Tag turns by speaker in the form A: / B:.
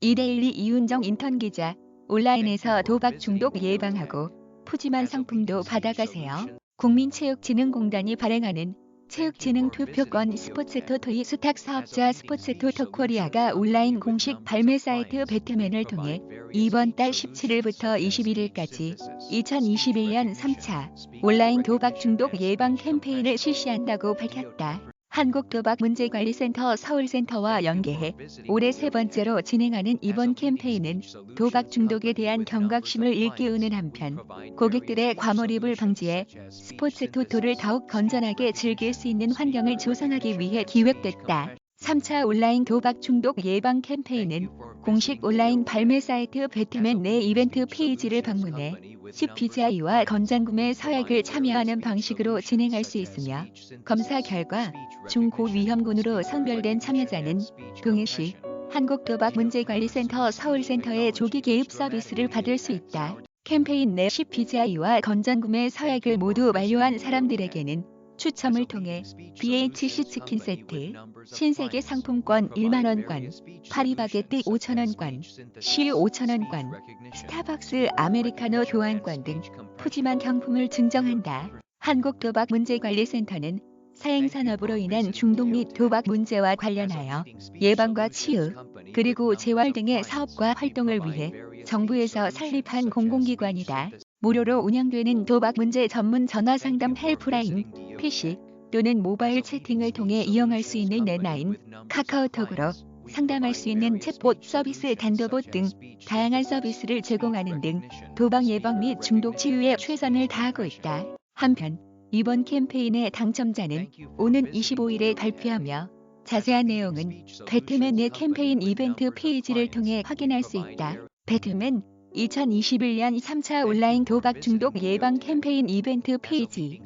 A: 이데일리 이윤정 인턴 기자, 온라인에서 도박 중독 예방하고 푸짐한 상품도 받아가세요. 국민체육진흥공단이 발행하는 체육진흥 투표권 스포츠토 토이 수탁 사업자 스포츠토토 코리아가 온라인 공식 발매 사이트 배트맨을 통해 이번 달 17일부터 21일까지 2021년 3차 온라인 도박 중독 예방 캠페인을 실시한다고 밝혔다. 한국도박문제관리센터 서울센터와 연계해 올해 세 번째로 진행하는 이번 캠페인은 도박 중독에 대한 경각심을 일깨우는 한편 고객들의 과몰입을 방지해 스포츠 토토를 더욱 건전하게 즐길 수 있는 환경을 조성하기 위해 기획됐다. 3차 온라인 도박 중독 예방 캠페인은 공식 온라인 발매 사이트 배트맨 내 이벤트 페이지를 방문해 10BGI와 건장구매 서약을 참여하는 방식으로 진행할 수 있으며 검사 결과 중고 위험군으로 선별된 참여자는 동일시 한국도박문제관리센터 서울센터의 조기 개입 서비스를 받을 수 있다. 캠페인 내 10BGI와 건전구매 서약을 모두 완료한 사람들에게는 추첨을 통해 BHC 치킨 세트, 신세계 상품권 1만원권, 파리바게뜨 5천원권, 시 5천원권, 스타벅스 아메리카노 교환권 등 푸짐한 경품을 증정한다. 한국도박문제관리센터는 사행산업으로 인한 중독 및 도박 문제와 관련하여 예방과 치유, 그리고 재활 등의 사업과 활동을 위해 정부에서 설립한 공공기관이다. 무료로 운영되는 도박 문제 전문 전화 상담 헬프라인, PC 또는 모바일 채팅을 통해 이용할 수 있는 넷라인, 카카오톡으로 상담할 수 있는 챗봇 서비스 단도봇 등 다양한 서비스를 제공하는 등 도박 예방 및 중독 치유에 최선을 다하고 있다. 한편 이번 캠페인의 당첨자는 오는 25일에 발표하며 자세한 내용은 배트맨 내 캠페인 이벤트 페이지를 통해 확인할 수 있다. 배트맨 2021년 3차 온라인 도박 중독 예방 캠페인 이벤트 페이지